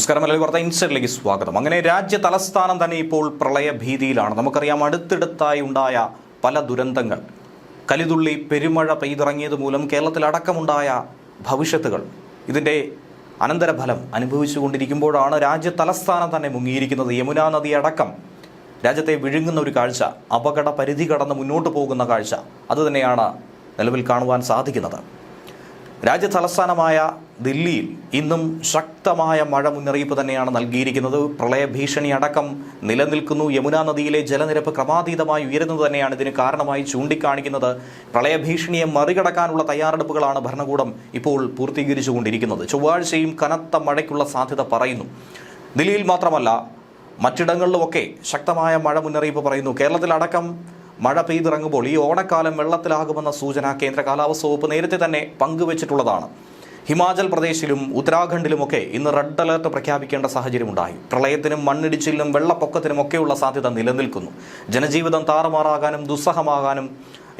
നമസ്കാരം. മലയാളി വാർത്ത ഇൻസൈഡിലേക്ക് സ്വാഗതം. അങ്ങനെ രാജ്യ തലസ്ഥാനം തന്നെ ഇപ്പോൾ പ്രളയഭീതിയിലാണ്. നമുക്കറിയാം അടുത്തിടത്തായി ഉണ്ടായ പല ദുരന്തങ്ങൾ. കലിതുള്ളി പെരുമഴ പെയ്തിറങ്ങിയത് മൂലം കേരളത്തിലടക്കമുണ്ടായ ഭവിഷ്യത്തുകൾ. ഇതിന്റെ അനന്തരഫലം അനുഭവിച്ചുകൊണ്ടിരിക്കുമ്പോഴാണ് രാജ്യ തലസ്ഥാനം തന്നെ മുങ്ങിയിരിക്കുന്നത്. യമുനാ നദി അടക്കം രാജ്യത്തെ വിഴുങ്ങുന്ന ഒരു കാഴ്ച അപകട പരിധി കടന്ന് മുന്നോട്ട് പോകുന്ന കാഴ്ച. അതുതന്നെയാണ് നിലവിൽ കാണുവാൻ സാധിക്കുന്നത്. രാജ്യ തലസ്ഥാനമായ ദില്ലിയിൽ ഇന്നും ശക്തമായ മഴ മുന്നറിയിപ്പ് തന്നെയാണ് നൽകിയിരിക്കുന്നത്. പ്രളയഭീഷണി അടക്കം നിലനിൽക്കുന്നു. യമുനാ നദിയിലെ ജലനിരപ്പ് ക്രമാതീതമായി ഉയരുന്നത് തന്നെയാണ് ഇതിന് കാരണമായി ചൂണ്ടിക്കാണിക്കുന്നത്. പ്രളയഭീഷണിയെ മറികടക്കാനുള്ള തയ്യാറെടുപ്പുകളാണ് ഭരണകൂടം ഇപ്പോൾ പൂർത്തീകരിച്ചുകൊണ്ടിരിക്കുന്നത്. ചൊവ്വാഴ്ചയും കനത്ത മഴയ്ക്കുള്ള സാധ്യത പറയുന്നു. ദില്ലിയിൽ മാത്രമല്ല മറ്റിടങ്ങളിലുമൊക്കെ ശക്തമായ മഴ മുന്നറിയിപ്പ് പറയുന്നു. കേരളത്തിലടക്കം മഴ പെയ്തിറങ്ങുമ്പോൾ ഈ ഓണക്കാലം വെള്ളത്തിലാകുമെന്ന സൂചന കേന്ദ്ര കാലാവസ്ഥ വകുപ്പ് നേരത്തെ തന്നെ പങ്കുവച്ചിട്ടുള്ളതാണ്. ഹിമാചൽ പ്രദേശിലും ഉത്തരാഖണ്ഡിലുമൊക്കെ ഇന്ന് റെഡ് അലർട്ട് പ്രഖ്യാപിക്കേണ്ട സാഹചര്യമുണ്ടായി. പ്രളയത്തിനും മണ്ണിടിച്ചിലിനും വെള്ളപ്പൊക്കത്തിനും ഒക്കെയുള്ള സാധ്യത നിലനിൽക്കുന്നു. ജനജീവിതം താറുമാറാകാനും ദുസ്സഹമാകാനും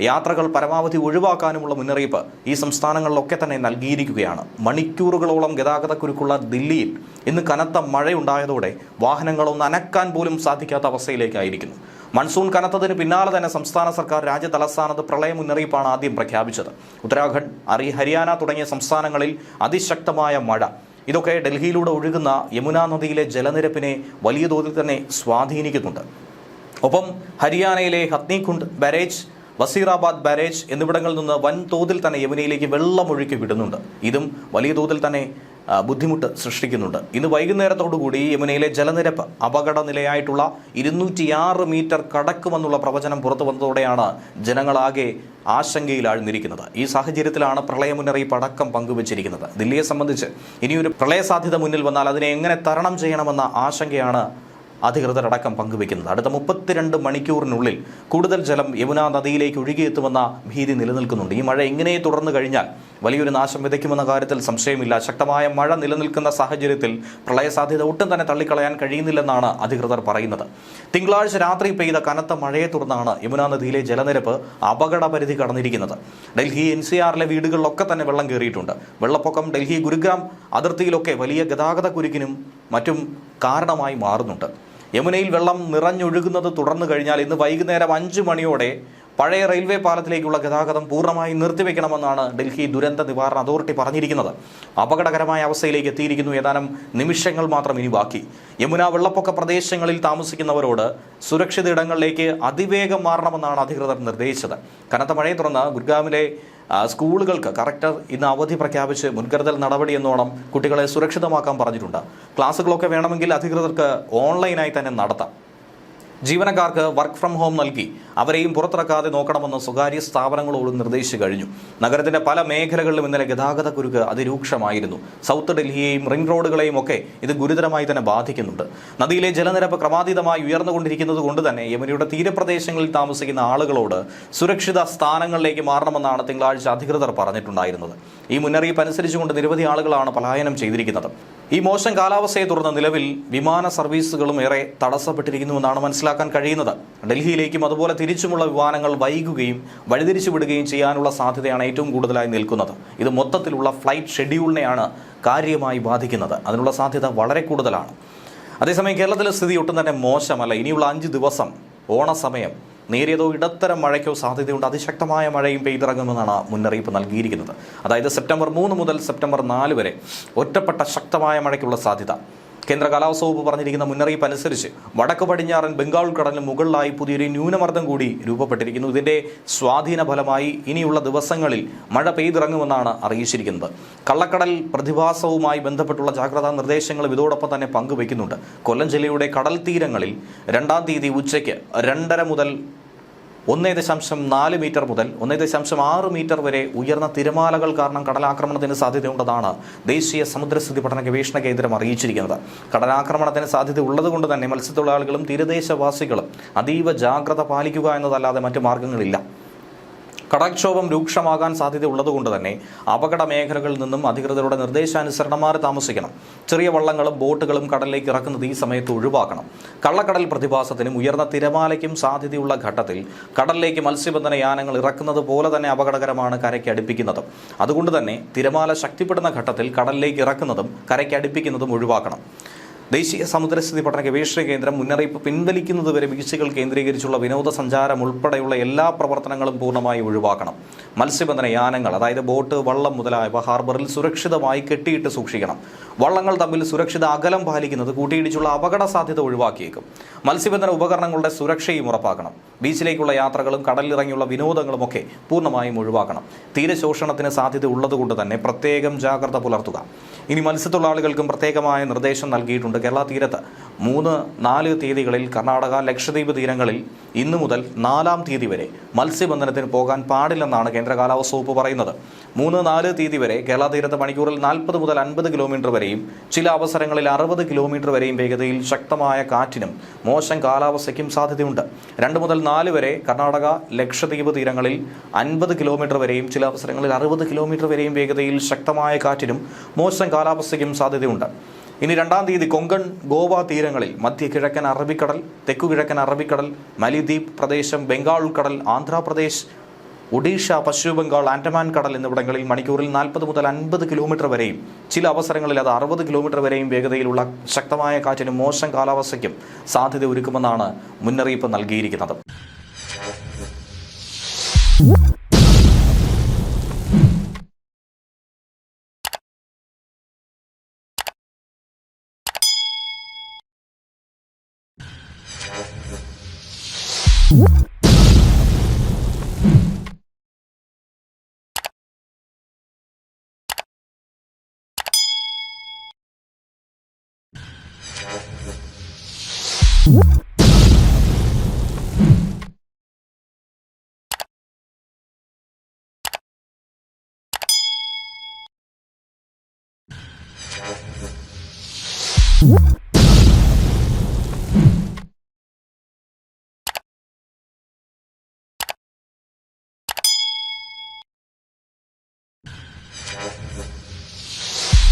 യാത്രകൾ പരമാവധി ഒഴിവാക്കാനുമുള്ള മുന്നറിയിപ്പ് ഈ സംസ്ഥാനങ്ങളിലൊക്കെ തന്നെ നൽകിയിരിക്കുകയാണ്. മണിക്കൂറുകളോളം ഗതാഗതക്കുരുക്കുള്ള ദില്ലിയിൽ ഇന്ന് കനത്ത മഴയുണ്ടായതോടെ വാഹനങ്ങളൊന്ന് അനക്കാൻ പോലും സാധിക്കാത്ത അവസ്ഥയിലേക്കായിരിക്കുന്നു. മൺസൂൺ കനത്തതിന് പിന്നാലെ തന്നെ സംസ്ഥാന സർക്കാർ രാജ്യ തലസ്ഥാനത്ത് പ്രളയ മുന്നറിയിപ്പാണ് ആദ്യം പ്രഖ്യാപിച്ചത്. ഉത്തരാഖണ്ഡ് അറി ഹരിയാന തുടങ്ങിയ സംസ്ഥാനങ്ങളിൽ അതിശക്തമായ മഴ. ഇതൊക്കെ ഡൽഹിയിലൂടെ ഒഴുകുന്ന യമുനാ നദിയിലെ ജലനിരപ്പിനെ വലിയ തോതിൽ തന്നെ സ്വാധീനിക്കുന്നുണ്ട്. ഒപ്പം ഹരിയാനയിലെ ഹത്നികുണ്ട് ബാരേജ് വസീറാബാദ് ബാരേജ് എന്നിവിടങ്ങളിൽ നിന്ന് വൻതോതിൽ തന്നെ യമുനയിലേക്ക് വെള്ളമൊഴുക്കി വിടുന്നുണ്ട്. ഇതും വലിയ തോതിൽ തന്നെ ബുദ്ധിമുട്ട് സൃഷ്ടിക്കുന്നുണ്ട്. ഇന്ന് വൈകുന്നേരത്തോടുകൂടി യമുനയിലെ ജലനിരപ്പ് അപകട നിലയായിട്ടുള്ള ഇരുന്നൂറ്റിയാറ് മീറ്റർ കടക്കുമെന്നുള്ള പ്രവചനം പുറത്തു വന്നതോടെയാണ് ജനങ്ങളാകെ ആശങ്കയിൽ ആഴ്ന്നിരിക്കുന്നത് ഈ സാഹചര്യത്തിലാണ് പ്രളയ മുന്നറിയിപ്പ് അടക്കം പങ്കുവച്ചിരിക്കുന്നത്. ദില്ലിയെ സംബന്ധിച്ച് ഇനിയൊരു പ്രളയ സാധ്യത മുന്നിൽ വന്നാൽ അതിനെ എങ്ങനെ തരണം ചെയ്യണമെന്ന ആശങ്കയാണ് അധികൃതരടക്കം പങ്കുവയ്ക്കുന്നത്. അടുത്ത മുപ്പത്തിരണ്ട് മണിക്കൂറിനുള്ളിൽ കൂടുതൽ ജലം യമുനാ നദിയിലേക്ക് ഒഴുകിയെത്തുമെന്ന ഭീതി നിലനിൽക്കുന്നുണ്ട്. ഈ മഴ എങ്ങനെ തുടർന്നു കഴിഞ്ഞാൽ വലിയൊരു നാശം വിതയ്ക്കുമെന്ന കാര്യത്തിൽ സംശയമില്ല. ശക്തമായ മഴ നിലനിൽക്കുന്ന സാഹചര്യത്തിൽ പ്രളയ സാധ്യത ഒട്ടും തന്നെ തള്ളിക്കളയാൻ കഴിയുന്നില്ലെന്നാണ് അധികൃതർ പറയുന്നത്. തിങ്കളാഴ്ച രാത്രി പെയ്ത കനത്ത മഴയെ തുടർന്നാണ് യമുനാ നദിയിലെ ജലനിരപ്പ് അപകടപരിധി കടന്നിരിക്കുന്നത്. ഡൽഹി എൻ സി ആറിലെ വീടുകളിലൊക്കെ തന്നെ വെള്ളം കയറിയിട്ടുണ്ട്. വെള്ളപ്പൊക്കം ഡൽഹി ഗുരുഗ്രാം അതിർത്തിയിലൊക്കെ വലിയ ഗതാഗത കുരുക്കിനും മറ്റും കാരണമായി മാറുന്നുണ്ട്. യമുനയിൽ വെള്ളം നിറഞ്ഞൊഴുകുന്നത് തുടർന്നു കഴിഞ്ഞാൽ ഇന്ന് വൈകുന്നേരം അഞ്ച് മണിയോടെ പഴയ റെയിൽവേ പാലത്തിലേക്കുള്ള ഗതാഗതം പൂർണമായി നിർത്തിവെക്കണമെന്നാണ് ഡൽഹി ദുരന്ത നിവാരണ അതോറിറ്റി പറഞ്ഞിരിക്കുന്നത്. അപകടകരമായ അവസ്ഥയിലേക്ക് എത്തിയിരിക്കുന്നു. ഏതാനും നിമിഷങ്ങൾ മാത്രം ഇനി ബാക്കി. യമുന വെള്ളപ്പൊക്ക പ്രദേശങ്ങളിൽ താമസിക്കുന്നവരോട് സുരക്ഷിത ഇടങ്ങളിലേക്ക് അതിവേഗം മാറണമെന്നാണ് അധികൃതർ നിർദ്ദേശിച്ചത്. കനത്ത മഴയെ തുടർന്ന് ഗുർഗാമിലെ സ്കൂളുകൾക്ക് കറക്റ്റർ ഇന്ന് അവധി പ്രഖ്യാപിച്ച് മുൻകരുതൽ നടപടി എന്നോണം കുട്ടികളെ സുരക്ഷിതമാക്കാൻ പറഞ്ഞിട്ടുണ്ട്. ക്ലാസ്സുകളൊക്കെ വേണമെങ്കിൽ അധികൃതർക്ക് ഓൺലൈനായി തന്നെ നടത്താം. ജീവനക്കാർക്ക് വർക്ക് ഫ്രം ഹോം നൽകി. അവരെയും പുറത്തിറക്കാതെ നോക്കണമെന്ന് സ്വകാര്യ സ്ഥാപനങ്ങളോട് നിർദ്ദേശിച്ചു കഴിഞ്ഞു. നഗരത്തിന്റെ പല മേഖലകളിലും ഇന്നലെ ഗതാഗത കുരുക്ക് അതിരൂക്ഷമായിരുന്നു. സൗത്ത് ഡൽഹിയെയും റിംഗ് റോഡുകളെയും ഒക്കെ ഇത് ഗുരുതരമായി തന്നെ ബാധിക്കുന്നുണ്ട്. നദിയിലെ ജലനിരപ്പ് ക്രമാതീതമായി ഉയർന്നുകൊണ്ടിരിക്കുന്നത് കൊണ്ട് തന്നെ യമുനയുടെ തീരപ്രദേശങ്ങളിൽ താമസിക്കുന്ന ആളുകളോട് സുരക്ഷിത സ്ഥാനങ്ങളിലേക്ക് മാറണമെന്നാണ് തിങ്കളാഴ്ച അധികൃതർ പറഞ്ഞിട്ടുണ്ടായിരുന്നത്. ഈ മുന്നറിയിപ്പ് അനുസരിച്ചുകൊണ്ട് നിരവധി ആളുകളാണ് പലായനം ചെയ്തിരിക്കുന്നത്. ഈ മോശം കാലാവസ്ഥയെ തുടർന്ന് നിലവിൽ വിമാന സർവീസുകളും ഏറെ തടസ്സപ്പെട്ടിരിക്കുന്നുവെന്നാണ് മനസ്സിലാക്കാൻ കഴിയുന്നത്. ഡൽഹിയിലേക്കും അതുപോലെ തിരിച്ചുമുള്ള വിമാനങ്ങൾ വൈകുകയും വഴിതിരിച്ചുവിടുകയും ചെയ്യാനുള്ള സാധ്യതയാണ് ഏറ്റവും കൂടുതലായി നിൽക്കുന്നത്. ഇത് മൊത്തത്തിലുള്ള ഫ്ലൈറ്റ് ഷെഡ്യൂളിനെയാണ് കാര്യമായി ബാധിക്കുന്നത്. അതിനുള്ള സാധ്യത വളരെ കൂടുതലാണ്. അതേസമയം കേരളത്തിലെ സ്ഥിതി ഒട്ടും തന്നെ മോശമല്ല. ഇനിയുള്ള അഞ്ച് ദിവസം ഓണസമയം നേരിയതോ ഇടത്തരം മഴയ്ക്കോ സാധ്യതയുണ്ട്. അതിശക്തമായ മഴയും പെയ്തിറങ്ങുമെന്നാണ് മുന്നറിയിപ്പ് നൽകിയിരിക്കുന്നത്. അതായത് സെപ്റ്റംബർ മൂന്ന് മുതൽ സെപ്റ്റംബർ നാല് വരെ ഒറ്റപ്പെട്ട ശക്തമായ മഴയ്ക്കുള്ള സാധ്യത. കേന്ദ്ര കാലാവസ്ഥ വകുപ്പ് പറഞ്ഞിരിക്കുന്ന മുന്നറിയിപ്പ് അനുസരിച്ച് വടക്ക് പടിഞ്ഞാറൻ ബംഗാൾ കടലിന് മുകളിലായി പുതിയൊരു ന്യൂനമർദ്ദം കൂടി രൂപപ്പെട്ടിരിക്കുന്നു. ഇതിന്റെ സ്വാധീന ഫലമായി ഇനിയുള്ള ദിവസങ്ങളിൽ മഴ പെയ്തിറങ്ങുമെന്നാണ് അറിയിച്ചിരിക്കുന്നത്. കള്ളക്കടൽ പ്രതിഭാസവുമായി ബന്ധപ്പെട്ടുള്ള ജാഗ്രതാ നിർദ്ദേശങ്ങൾ ഇതോടൊപ്പം തന്നെ പങ്കുവയ്ക്കുന്നുണ്ട്. കൊല്ലം ജില്ലയുടെ കടൽ തീരങ്ങളിൽ രണ്ടാം തീയതി ഉച്ചയ്ക്ക് രണ്ടര മുതൽ ഒന്നേ ദശാംശം നാല് മീറ്റർ മുതൽ ഒന്നേ ദശാംശം ആറ് മീറ്റർ വരെ ഉയർന്ന തിരമാലകൾ കാരണം കടലാക്രമണത്തിന് സാധ്യതയുണ്ടെന്നാണ് ദേശീയ സമുദ്രസ്ഥിതി പഠന ഗവേഷണ കേന്ദ്രം അറിയിച്ചിരിക്കുന്നത്. കടലാക്രമണത്തിന് സാധ്യത ഉള്ളതുകൊണ്ട് തന്നെ മത്സ്യത്തൊഴിലാളികളും തീരദേശവാസികളും അതീവ ജാഗ്രത പാലിക്കുക എന്നതല്ലാതെ മറ്റു മാർഗങ്ങളില്ല. കടൽക്ഷോഭം രൂക്ഷമാകാൻ സാധ്യതയുള്ളതുകൊണ്ട് തന്നെ അപകട മേഖലകളിൽ നിന്നും അധികൃതരുടെ നിർദ്ദേശാനുസരണം മാറി താമസിക്കണം. ചെറിയ വള്ളങ്ങളും ബോട്ടുകളും കടലിലേക്ക് ഇറക്കുന്നത് ഈ സമയത്ത് ഒഴിവാക്കണം. കള്ളക്കടൽ പ്രതിഭാസത്തിനും ഉയർന്ന തിരമാലയ്ക്കും സാധ്യതയുള്ള ഘട്ടത്തിൽ കടലിലേക്ക് മത്സ്യബന്ധന യാനങ്ങൾ ഇറക്കുന്നത് പോലെ തന്നെ അപകടകരമാണ് കരയ്ക്ക് അടുപ്പിക്കുന്നത്. അതുകൊണ്ട് തന്നെ തിരമാല ശക്തിപ്പെടുന്ന ഘട്ടത്തിൽ കടലിലേക്ക് ഇറക്കുന്നതും കരയ്ക്ക് അടുപ്പിക്കുന്നതും ഒഴിവാക്കണം. ദേശീയ സമുദ്രസ്ഥിതി പഠന ഗവേഷണ കേന്ദ്രം മുന്നറിയിപ്പ് പിൻവലിക്കുന്നതുവരെ ബീച്ചുകൾ കേന്ദ്രീകരിച്ചുള്ള വിനോദസഞ്ചാരം ഉൾപ്പെടെയുള്ള എല്ലാ പ്രവർത്തനങ്ങളും പൂർണമായി ഒഴിവാക്കണം. മത്സ്യബന്ധന യാനങ്ങൾ അതായത് ബോട്ട് വള്ളം മുതലായവ ഹാർബറിൽ സുരക്ഷിതമായി കെട്ടിയിട്ട് സൂക്ഷിക്കണം. വള്ളങ്ങൾ തമ്മിൽ സുരക്ഷിത അകലം പാലിക്കുന്നത് കൂട്ടിയിടിച്ചുള്ള അപകട സാധ്യത ഒഴിവാക്കിയേക്കും. മത്സ്യബന്ധന ഉപകരണങ്ങളുടെ സുരക്ഷയും ഉറപ്പാക്കണം. ബീച്ചിലേക്കുള്ള യാത്രകളും കടലിലിറങ്ങിയുള്ള വിനോദങ്ങളും ഒക്കെ പൂർണമായും ഒഴിവാക്കണം. തീരശോഷണത്തിന് സാധ്യത ഉള്ളതുകൊണ്ട് തന്നെ പ്രത്യേകം ജാഗ്രത പുലർത്തുക. ഇനി മത്സ്യത്തൊഴിലാളികൾക്കും പ്രത്യേകമായ നിർദ്ദേശം നൽകിയിട്ടുണ്ട് കേരള തീരത്ത്. മൂന്ന് നാല് തീയതികളിൽ കർണാടക ലക്ഷദ്വീപ് തീരങ്ങളിൽ ഇന്നു മുതൽ നാലാം തീയതി വരെ മത്സ്യബന്ധനത്തിന് പോകാൻ പാടില്ലെന്നാണ് കേന്ദ്ര കാലാവസ്ഥ വകുപ്പ് പറയുന്നത്. മൂന്ന് നാല് തീയതി വരെ കേരള തീരത്ത് മണിക്കൂറിൽ നാൽപ്പത് മുതൽ അൻപത് കിലോമീറ്റർ വരെയും ചില അവസരങ്ങളിൽ അറുപത് കിലോമീറ്റർ വരെയും വേഗതയിൽ ശക്തമായ കാറ്റിനും മോശം കാലാവസ്ഥയ്ക്കും സാധ്യതയുണ്ട്. രണ്ട് മുതൽ നാല് വരെ കർണാടക ലക്ഷദ്വീപ് തീരങ്ങളിൽ അൻപത് കിലോമീറ്റർ വരെയും ചില അവസരങ്ങളിൽ അറുപത് കിലോമീറ്റർ വരെയും വേഗതയിൽ ശക്തമായ കാറ്റിനും മോശം കാലാവസ്ഥയ്ക്കും സാധ്യതയുണ്ട്. ഇനി രണ്ടാം തീയതി കൊങ്കൺ ഗോവ തീരങ്ങളിൽ മധ്യ കിഴക്കൻ അറബിക്കടൽ തെക്കു കിഴക്കൻ അറബിക്കടൽ മലിദ്വീപ് പ്രദേശം ബംഗാൾ ഉൾക്കടൽ ആന്ധ്രാപ്രദേശ് ഒഡീഷ പശ്ചിമ ബംഗാൾ ആൻഡമാൻ കടൽ എന്നിവിടങ്ങളിൽ മണിക്കൂറിൽ നാൽപ്പത് മുതൽ അൻപത് കിലോമീറ്റർ വരെയും ചില അവസരങ്ങളിൽ അത് അറുപത് കിലോമീറ്റർ വരെയും വേഗതയിലുള്ള ശക്തമായ കാറ്റിനും മോശം കാലാവസ്ഥയ്ക്കും സാധ്യത ഒരുക്കുമെന്നാണ് മുന്നറിയിപ്പ് നൽകിയിരിക്കുന്നത്. What?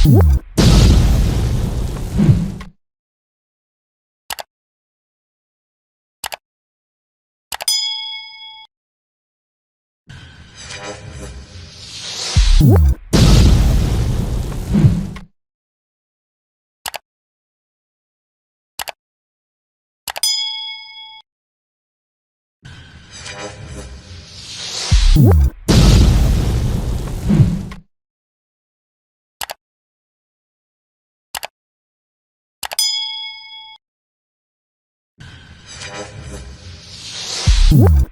Woo! Woo!